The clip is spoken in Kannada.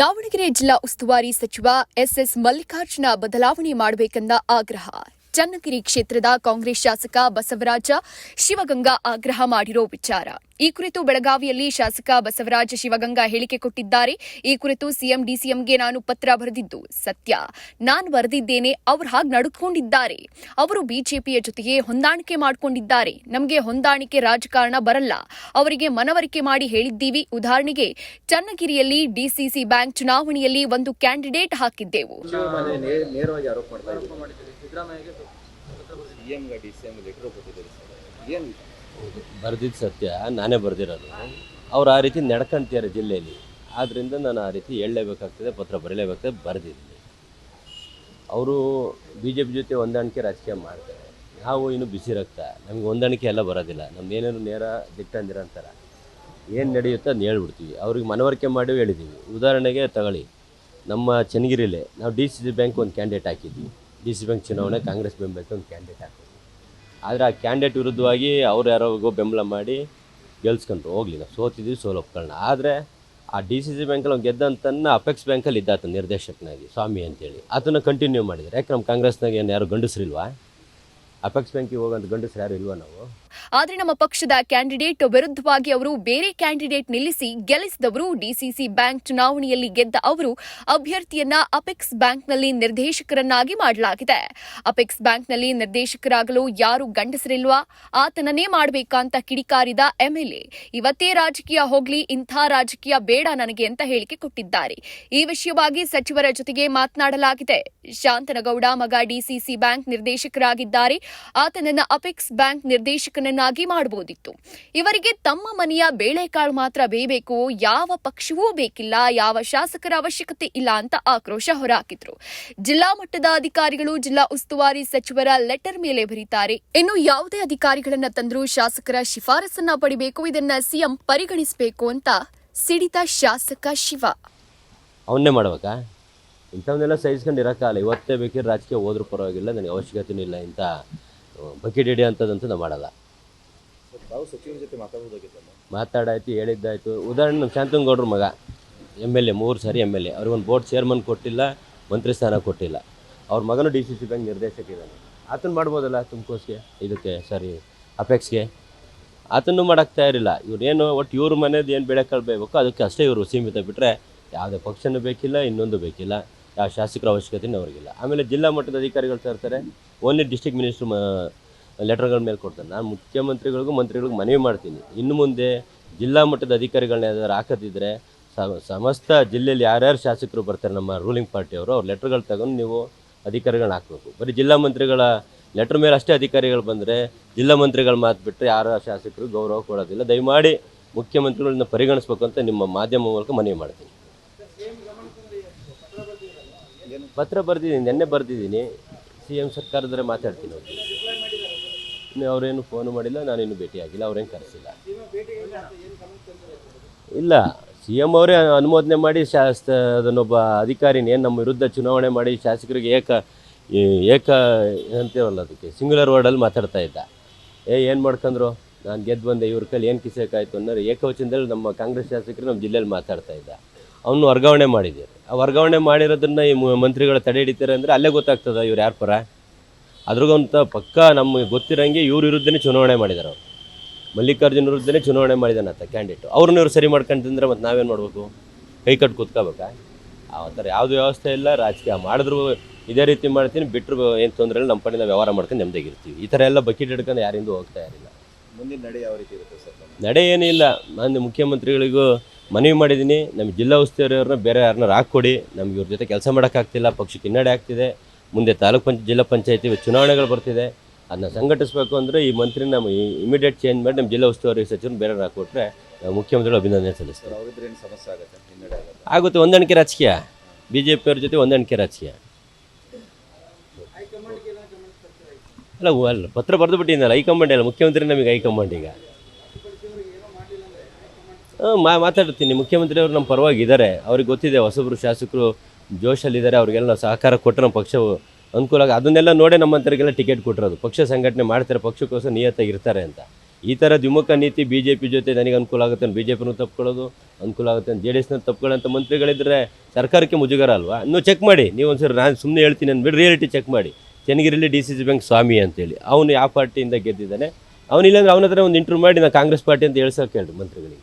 ದಾವಣಗೆರೆ ಜಿಲ್ಲಾ ಉಸ್ತುವಾರಿ ಸಚಿವ ಎಸ್ಎಸ್ ಮಲ್ಲಿಕಾರ್ಜುನ ಬದಲಾವಣೆ ಮಾಡಬೇಕೆಂದ ಆಗ್ರಹ. ಚನ್ನಗಿರಿ ಕ್ಷೇತ್ರದ ಕಾಂಗ್ರೆಸ್ ಶಾಸಕ ಬಸವರಾಜ ಶಿವಗಂಗಾ ಆಗ್ರಹ ಮಾಡಿರೋ ವಿಚಾರ. ಈ ಕುರಿತು ಬೆಳಗಾವಿಯಲ್ಲಿ ಶಾಸಕ ಬಸವರಾಜ ಶಿವಗಂಗಾ ಹೇಳಿಕೆ ಕೊಟ್ಟಿದ್ದಾರೆ. ಈ ಕುರಿತು ಸಿಎಂ, ಡಿಸಿಎಂಗೆ ನಾನು ಪತ್ರ ಬರೆದಿದ್ದು ಸತ್ಯ. ನಾನು ಬರೆದಿದ್ದೇನೆ, ಅವರು ಹಾಗೆ ನಡ್ಕೊಂಡಿದ್ದಾರೆ. ಅವರು ಬಿಜೆಪಿಯ ಜೊತೆಗೆ ಹೊಂದಾಣಿಕೆ ಮಾಡಿಕೊಂಡಿದ್ದಾರೆ. ನಮಗೆ ಹೊಂದಾಣಿಕೆ ರಾಜಕಾರಣ ಬರಲ್ಲ. ಅವರಿಗೆ ಮನವರಿಕೆ ಮಾಡಿ ಹೇಳಿದ್ದೀವಿ. ಉದಾಹರಣೆಗೆ, ಚನ್ನಗಿರಿಯಲ್ಲಿ ಡಿಸಿಸಿ ಬ್ಯಾಂಕ್ ಚುನಾವಣೆಯಲ್ಲಿ ಒಂದು ಕ್ಯಾಂಡಿಡೇಟ್ ಹಾಕಿದ್ದೆವು. ಬರೆದಿದ್ದು ಸತ್ಯ, ನಾನೇ ಬರೆದಿರೋದು. ಅವ್ರು ಆ ರೀತಿ ನಡ್ಕೊಂತಾರೆ ಜಿಲ್ಲೆಯಲ್ಲಿ. ಆದ್ದರಿಂದ ನಾನು ಆ ರೀತಿ ಹೇಳಲೇಬೇಕಾಗ್ತದೆ, ಪತ್ರ ಬರೀಲೇಬೇಕಾಗ್ತದೆ, ಬರೆದಿದ್ದೀನಿ. ಅವರು ಬಿ ಜೆ ಪಿ ಜೊತೆ ಹೊಂದಾಣಿಕೆ ರಾಜಕೀಯ ಮಾಡ್ತಾರೆ. ನಾವು ಇನ್ನು ಬಿಸಿ ರಕ್ತ. ನಮಗೆ ಹೊಂದಾಣಿಕೆ ಎಲ್ಲ ಬರೋದಿಲ್ಲ. ನಮ್ದು ಏನೇನು ನೇರ ದಿಟ್ಟಂದಿರ ಅಂತಾರೆ. ಏನು ನಡೆಯುತ್ತೆ ಅದನ್ನ ಹೇಳ್ಬಿಡ್ತೀವಿ. ಅವ್ರಿಗೆ ಮನವರಿಕೆ ಮಾಡಿ ಹೇಳಿದ್ದೀವಿ. ಉದಾಹರಣೆಗೆ ತಗೊಳ್ಳಿ. ನಮ್ಮ ಚನ್ನಗಿರಿಲೇ ನಾವು ಡಿ ಸಿ ಸಿ ಬ್ಯಾಂಕ್ ಒಂದು ಕ್ಯಾಂಡಿಡೇಟ್ ಹಾಕಿದ್ವಿ. ಡಿ ಸಿ ಬ್ಯಾಂಕ್ ಚುನಾವಣೆ ಕಾಂಗ್ರೆಸ್ ಬೆಂಬಲಕ್ಕೆ ಒಂದು ಕ್ಯಾಂಡಿಡೇಟ್ ಹಾಕಿದ್ವಿ. ಆದರೆ ಆ ಕ್ಯಾಂಡಿಡೇಟ್ ವಿರುದ್ಧವಾಗಿ ಅವ್ರು ಯಾರೋಗೋ ಬೆಂಬಲ ಮಾಡಿ ಗೆಲ್ಸ್ಕೊಂಡ್ರು. ಹೋಗ್ಲಿ, ನಾವು ಸೋತಿದ್ವಿ, ಸೋಲು ಒಪ್ಕೊಳ್ಳೋಣ ಆದರೆ ಆ ಡಿ ಸಿ ಸಿ ಬ್ಯಾಂಕಲ್ಲಿ ಅವ್ನು ಗೆದ್ದಂತನ್ನ ಅಪೆಕ್ಸ್ ಬ್ಯಾಂಕಲ್ಲಿ ಇದ್ದಾತ ನಿರ್ದೇಶಕನಾಗಿ, ಸ್ವಾಮಿ ಅಂತೇಳಿ. ಅದನ್ನು ಕಂಟಿನ್ಯೂ ಮಾಡಿದ್ದಾರೆ ಯಾಕೆ ನಮ್ಮ ಕಾಂಗ್ರೆಸ್ನಾಗ ಏನು ಯಾರು ಗಂಡಸ್ರಿಲ್ವಾ ಅಪೆಕ್ಸ್ ಬ್ಯಾಂಕಿಗೆ ಹೋಗೋಂಥ ಗಂಡಸ್ರು ಯಾರು ಇಲ್ವಾ ನಾವು? ಆದರೆ ನಮ್ಮ ಪಕ್ಷದ ಕ್ಯಾಂಡಿಡೇಟ್ ವಿರುದ್ಧವಾಗಿ ಅವರು ಬೇರೆ ಕ್ಯಾಂಡಿಡೇಟ್ ನಿಲ್ಲಿಸಿ ಗೆಲ್ಲಿಸಿದವರು ಡಿಸಿಸಿ ಬ್ಯಾಂಕ್ ಚುನಾವಣೆಯಲ್ಲಿ ಗೆದ್ದ ಅವರು ಅಭ್ಯರ್ಥಿಯನ್ನ ಅಪೆಕ್ಸ್ ಬ್ಯಾಂಕ್ನಲ್ಲಿ ನಿರ್ದೇಶಕರನ್ನಾಗಿ ಮಾಡಲಾಗಿದೆ. ಅಪೆಕ್ಸ್ ಬ್ಯಾಂಕ್ನಲ್ಲಿ ನಿರ್ದೇಶಕರಾಗಲು ಯಾರು ಗಂಡಸರಿಲ್ವಾ? ಆತನನ್ನೇ ಮಾಡಬೇಕಂತ ಕಿಡಿಕಾರಿದ ಎಂಎಲ್ಎ, ಇವತ್ತೇ ರಾಜಕೀಯ ಹೋಗ್ಲಿ, ಇಂಥ ರಾಜಕೀಯ ಬೇಡ ನನಗೆ ಅಂತ ಹೇಳಿಕೆ ಕೊಟ್ಟಿದ್ದಾರೆ. ಈ ವಿಷಯವಾಗಿ ಸಚಿವರ ಜೊತೆಗೆ ಮಾತನಾಡಲಾಗಿದೆ. ಶಾಂತನಗೌಡ ಮಗ ಡಿಸಿಸಿ ಬ್ಯಾಂಕ್ ನಿರ್ದೇಶಕರಾಗಿದ್ದಾರೆ. ಆತನನ್ನ ಅಪೆಕ್ಸ್ ಬ್ಯಾಂಕ್ ನಿರ್ದೇಶಕನನ್ನಾಗಿ ಮಾಡಬಹುದಿತ್ತು. ಇವರಿಗೆ ತಮ್ಮ ಮನೆಯ ಬೇಳೆಕಾಳು ಮಾತ್ರ ಬೇಯಬೇಕು, ಯಾವ ಪಕ್ಷವೂ ಬೇಕಿಲ್ಲ, ಯಾವ ಶಾಸಕರ ಅವಶ್ಯಕತೆ ಇಲ್ಲ ಅಂತ ಆಕ್ರೋಶ ಹೊರಹಾಕಿದ್ರು. ಜಿಲ್ಲಾ ಮಟ್ಟದ ಅಧಿಕಾರಿಗಳು, ಜಿಲ್ಲಾ ಉಸ್ತುವಾರಿ ಸಚಿವರ ಲೆಟರ್ ಮೇಲೆ ಬರೀತಾರೆ, ಇನ್ನು ಯಾವುದೇ ಅಧಿಕಾರಿಗಳನ್ನ ತಂದರೂ ಶಾಸಕರ ಶಿಫಾರಸನ್ನ ಪಡಿಬೇಕು, ಇದನ್ನ ಸಿಎಂ ಪರಿಗಣಿಸಬೇಕು ಅಂತ ಸಿಡಿತ ಶಾಸಕ ಶಿವ. ಅವನ್ನೇ ಮಾಡ್ಬೇಕಾ? ಇಂಥವನ್ನೆಲ್ಲ ಸಹಿಸ್ಕೊಂಡು ಇರೋಕ್ಕಾಗಲ್ಲ ಇವತ್ತೇ ಬೇಕಿದ್ರೆ ರಾಜಕೀಯ ಹೋದ್ರೂ ಪರವಾಗಿಲ್ಲ, ನನಗೆ ಅವಶ್ಯಕತೆ ಇಲ್ಲ ಇಂಥ ಬಕೆಟ್ ಹಿಡಿಯೋ ಅಂಥದ್ದಂತೂ ನಾವು ಮಾಡಲ್ಲ ಸರ್ ತಾವು ಸಚಿವರ ಜೊತೆ ಮಾತಾಡೋದಾಗಿತ್ತಲ್ಲ ಮಾತಾಡಾಯ್ತು, ಹೇಳಿದ್ದಾಯ್ತು. ಉದಾಹರಣೆ ನಮ್ಮ ಶಾಂತನಗೌಡ್ರ ಮಗ ಎಂ ಎಲ್ ಎ ಮೂರು ಸಾರಿ ಎಂ ಎಲ್ ಎ ಅವ್ರಿಗೊಂದು ಬೋರ್ಡ್ ಚೇರ್ಮನ್ ಕೊಟ್ಟಿಲ್ಲ, ಮಂತ್ರಿ ಸ್ಥಾನ ಕೊಟ್ಟಿಲ್ಲ. ಅವ್ರ ಮಗನು ಡಿ ಸಿ ಸಿ ಬ್ಯಾಂಕ್ ನಿರ್ದೇಶಕ ಇದ್ದಾನೆ. ಆತನ ಮಾಡ್ಬೋದಲ್ಲ ತುಮಕೋಸ್ಗೆ ಇದಕ್ಕೆ ಸಾರಿ ಅಪೆಕ್ಸ್ಗೆ ಆತನ್ನು ಮಾಡೋಕ್ಕೆ ತಯಾರಿಲ್ಲ. ಇವ್ರೇನು ಒಟ್ಟು ಇವ್ರ ಮನೇದು ಏನು ಬೆಳೆ ಬೇಕು ಅದಕ್ಕೆ ಅಷ್ಟೇ ಇವರು ಸೀಮಿತ ಬಿಟ್ಟರೆ ಯಾವುದೇ ಪಕ್ಷನೂ ಬೇಕಿಲ್ಲ, ಇನ್ನೊಂದು ಬೇಕಿಲ್ಲ. ಯಾವ ಶಾಸಕರ ಅವಶ್ಯಕತೆಯೂ ಅವ್ರಿಗಿಲ್ಲ. ಆಮೇಲೆ ಜಿಲ್ಲಾ ಮಟ್ಟದ ಅಧಿಕಾರಿಗಳು ತರ್ತಾರೆ ಓನ್ಲಿ ಡಿಸ್ಟಿಕ್ ಮಿನಿಸ್ಟ್ರು ಲೆಟರ್ಗಳ ಮೇಲೆ ಕೊಡ್ತಾರೆ ನಾನು ಮುಖ್ಯಮಂತ್ರಿಗಳಿಗೂ ಮಂತ್ರಿಗಳಿಗೂ ಮನವಿ ಮಾಡ್ತೀನಿ. ಇನ್ನು ಮುಂದೆ ಜಿಲ್ಲಾ ಮಟ್ಟದ ಅಧಿಕಾರಿಗಳನ್ನ ಯಾವ್ದಾದ್ರು ಹಾಕದಿದ್ದರೆ ಸಮಸ್ತ ಜಿಲ್ಲೆಯಲ್ಲಿ ಯಾರ್ಯಾರು ಶಾಸಕರು ಬರ್ತಾರೆ ನಮ್ಮ ರೂಲಿಂಗ್ ಪಾರ್ಟಿಯವರು, ಅವ್ರ ಲೆಟ್ರ್ಗಳು ತಗೊಂಡು ನೀವು ಅಧಿಕಾರಿಗಳನ್ನ ಹಾಕಬೇಕು. ಬರೀ ಜಿಲ್ಲಾ ಮಂತ್ರಿಗಳ ಲೆಟ್ರ್ ಮೇಲೆ ಅಷ್ಟೇ ಅಧಿಕಾರಿಗಳು ಬಂದರೆ ಜಿಲ್ಲಾ ಮಂತ್ರಿಗಳ ಮಾತು ಬಿಟ್ಟರೆ ಯಾರ ಶಾಸಕರು ಗೌರವ ಕೊಡೋದಿಲ್ಲ. ದಯಮಾಡಿ ಮುಖ್ಯಮಂತ್ರಿಗಳನ್ನ ಪರಿಗಣಿಸ್ಬೇಕು ಅಂತ ನಿಮ್ಮ ಮಾಧ್ಯಮ ಮೂಲಕ ಮನವಿ ಮಾಡ್ತೀನಿ. ಪತ್ರ ಬರೆದಿದ್ದೀನಿ, ನಿನ್ನೆ ಬರೆದಿದ್ದೀನಿ. ಸಿ ಎಂ ಸರ್ಕಾರದ್ರೆ ಮಾತಾಡ್ತೀನಿ. ಅವರೇನು ಫೋನು ಮಾಡಿಲ್ಲ ನಾನೇನು ಭೇಟಿಯಾಗಿಲ್ಲ ಅವ್ರೇನು ಕರೆಸಿಲ್ಲ. ಇಲ್ಲ ಸಿ ಎಂ ಅವರೇ ಅನುಮೋದನೆ ಮಾಡಿ ಶಾಸ್ ಅದನ್ನೊಬ್ಬ ಅಧಿಕಾರಿನೇ ನಮ್ಮ ವಿರುದ್ಧ ಚುನಾವಣೆ ಮಾಡಿ ಶಾಸಕರಿಗೆ ಏಕ ಏಕ ಅಂತೇವಲ್ಲ ಅದಕ್ಕೆ ಸಿಂಗ್ಯುಲರ್ ವರ್ಡಲ್ಲಿ ಮಾತಾಡ್ತಾ ಇದ್ದ. ಏ ಏನು ಮಾಡ್ಕೊಂಡ್ರು ನಾನು ಗೆದ್ದು ಬಂದೆ ಇವ್ರ ಕೈಲಿ ಏನು ಕಿಸೇಕಾಯ್ತು ಅನ್ನೋರು ಏಕವಚನದಲ್ಲಿ ನಮ್ಮ ಕಾಂಗ್ರೆಸ್ ಶಾಸಕರು ನಮ್ಮ ಜಿಲ್ಲೆಯಲ್ಲಿ ಮಾತಾಡ್ತಾ ಇದ್ದ. ಅವನು ವರ್ಗಾವಣೆ ಮಾಡಿದ್ದೀರಿ. ಆ ವರ್ಗಾವಣೆ ಮಾಡಿರೋದನ್ನ ಈ ಮಂತ್ರಿಗಳು ತಡೆ ಹಿಡಿತಾರೆ ಅಂದರೆ ಅಲ್ಲೇ ಗೊತ್ತಾಗ್ತದೆ ಇವ್ರು ಯಾರ ಪರ? ಅದ್ರಿಗಂತ ಪಕ್ಕ ನಮಗೆ ಗೊತ್ತಿರೋಂಗೆ ಇವ್ರ ವಿರುದ್ಧನೇ ಚುನಾವಣೆ ಮಾಡಿದ್ದಾರೆ ಅವರು. ಮಲ್ಲಿಕಾರ್ಜುನ ವಿರುದ್ಧನೇ ಚುನಾವಣೆ ಮಾಡಿದಾನೆ ಅಂತ ಕ್ಯಾಂಡಿಡೇಟ್ ಅವ್ರನ್ನ ಇವ್ರು ಸರಿ ಮಾಡ್ಕೊಂತಂದ್ರೆ ಮತ್ತು ನಾವೇನು ಮಾಡಬೇಕು? ಕೈ ಕಟ್ಟು ಕೂತ್ಕೋಬೇಕಾ? ಆ ಥರ ಯಾವುದು ವ್ಯವಸ್ಥೆ ಇಲ್ಲ ರಾಜಕೀಯ ಮಾಡಿದ್ರು ಇದೇ ರೀತಿ ಮಾಡ್ತೀನಿ ಬಿಟ್ಟರು ಏನು ತೊಂದರೆ ಇಲ್ಲ ನಮ್ಮ ಪಡೆಯಿಂದ ವ್ಯವಹಾರ ಮಾಡ್ಕೊಂಡು ನೆಮ್ಮದಿಗಿರ್ತೀವಿ ಈ ಥರ ಎಲ್ಲ ಬಕೆಟ್ ಹಿಡ್ಕೊಂಡು ಯಾರಿಂದ ಹೋಗ್ತಾ ಇರಲಿಲ್ಲ ಮುಂದಿನ ನಡೆ ಯಾವ ರೀತಿ ಇರುತ್ತೆ ಸರ್? ನಡೆ ಏನಿಲ್ಲ. ನಾನು ಮುಖ್ಯಮಂತ್ರಿಗಳಿಗೂ ಮನವಿ ಮಾಡಿದ್ದೀನಿ. ನಮ್ಮ ಜಿಲ್ಲಾ ಉಸ್ತುವಾರಿಯವ್ರನ್ನ ಬೇರೆ ಯಾರನ್ನ ಹಾಕ್ಕೊಡಿ. ನಮ್ಗೆ ಇವ್ರ ಜೊತೆ ಕೆಲಸ ಮಾಡೋಕ್ಕಾಗ್ತಿಲ್ಲ ಪಕ್ಷಕ್ಕೆ ಹಿನ್ನಡೆ ಆಗ್ತಿದೆ. ಮುಂದೆ ತಾಲೂಕು ಪಂಚ ಜಿಲ್ಲಾ ಪಂಚಾಯತಿ ಚುನಾವಣೆಗಳು ಬರ್ತಿದೆ. ಅದನ್ನ ಸಂಘಟಿಸಬೇಕು ಅಂದರೆ ಈ ಮಂತ್ರಿ ನಮ್ಮ ಇಮಿಡಿಯೇಟ್ ಚೇಂಜ್ ಮಾಡಿ ನಮ್ಮ ಜಿಲ್ಲಾ ಉಸ್ತುವಾರಿ ಸಚಿವರು ಬೇರೆ ಹಾಕ್ಕೊಟ್ರೆ ನಾವು ಮುಖ್ಯಮಂತ್ರಿಗಳು ಅಭಿನಂದನೆ ಸಲ್ಲಿಸ್ತಾರೆ ಸಮಸ್ಯೆ ಆಗುತ್ತೆ? ಆಗುತ್ತೆ. ಹೊಂದಾಣಿಕೆ ರಾಜಕೀಯ. ಬಿ ಜೆ ಪಿಯವ್ರ ಜೊತೆ ಹೊಂದಾಣಿಕೆ ರಾಜಕೀಯ. ಅಲ್ಲ ಅಲ್ಲ ಪತ್ರ ಬರೆದು ಬಿಟ್ಟಿದ್ದಲ್ಲ ಹೈಕಮಾಂಡ್ ಅಲ್ಲ ಮುಖ್ಯಮಂತ್ರಿ ನಮಗೆ ಹೈಕಮಾಂಡ್ ಈಗ. ಹಾಂ ಮಾತಾಡ್ತೀನಿ ಮುಖ್ಯಮಂತ್ರಿ ಅವರು ನಮ್ಮ ಪರವಾಗಿ ಇದ್ದಾರೆ. ಅವ್ರಿಗೆ ಗೊತ್ತಿದೆ ಹೊಸಬ್ರು ಶಾಸಕರು ಜೋಶಲ್ಲಿದ್ದಾರೆ, ಅವ್ರಿಗೆಲ್ಲ ನಾವು ಸಹಕಾರ ಕೊಟ್ಟರೆ ನಮ್ಮ ಪಕ್ಷವು ಅನುಕೂಲ ಆಗ ಅದನ್ನೆಲ್ಲ ನೋಡೇ ನಮ್ಮಂತರಿಗೆಲ್ಲ ಟಿಕೆಟ್ ಕೊಟ್ಟಿರೋದು. ಪಕ್ಷ ಸಂಘಟನೆ ಮಾಡ್ತಾರೆ ಪಕ್ಷಕ್ಕೋಸ್ಕರ ನಿಯತ್ತಾಗಿ ಇರ್ತಾರೆ ಅಂತ. ಈ ಥರ ದ್ವಿಮುಖ ನೀತಿ ಬಿ ಜೆ ಪಿ ಜೊತೆ ನನಗೆ ಅನುಕೂಲ ಆಗುತ್ತೆ ಬಿ ಜೆ ಪಿನೂ ತಪ್ಕೊಳ್ಳೋದು, ಅನುಕೂಲ ಆಗುತ್ತೆ ಜೆ ಡಿ ಎಸ್ನ ತಪ್ಕೊಳ್ಳೋಂಥ ಮಂತ್ರಿಗಳಿದ್ದರೆ ಸರ್ಕಾರಕ್ಕೆ ಮುಜುಗರ ಅಲ್ವಾ ಇನ್ನೂ ಚೆಕ್ ಮಾಡಿ. ನೀವು ಒಂದ್ಸರಿ ನಾನು ಸುಮ್ಮನೆ ಹೇಳ್ತೀನಿ ಅಂದ್ಬಿಟ್ಟು ರಿಯಾಲಿಟಿ ಚೆಕ್ ಮಾಡಿ. ಚನ್ನಗಿರಿಲಿ ಡಿ ಸಿ ಸಿ ಬ್ಯಾಂಕ್ ಸ್ವಾಮಿ ಅಂತೇಳಿ. ಅವನು ಯಾವ ಪಾರ್ಟಿಯಿಂದ ಗೆದ್ದಿದ್ದಾನೆ? ಅವನಿಲ್ಲಾಂದ್ರೆ ಅವನ ಹತ್ರ ಒಂದು ಇಂಟ್ರೂ ಮಾಡಿ ನಾನು ಕಾಂಗ್ರೆಸ್ ಪಾರ್ಟಿ ಅಂತ ಹೇಳ್ಸೋಕೆ ಹೇಳಿ ಮಂತ್ರಿಗಳಿಗೆ.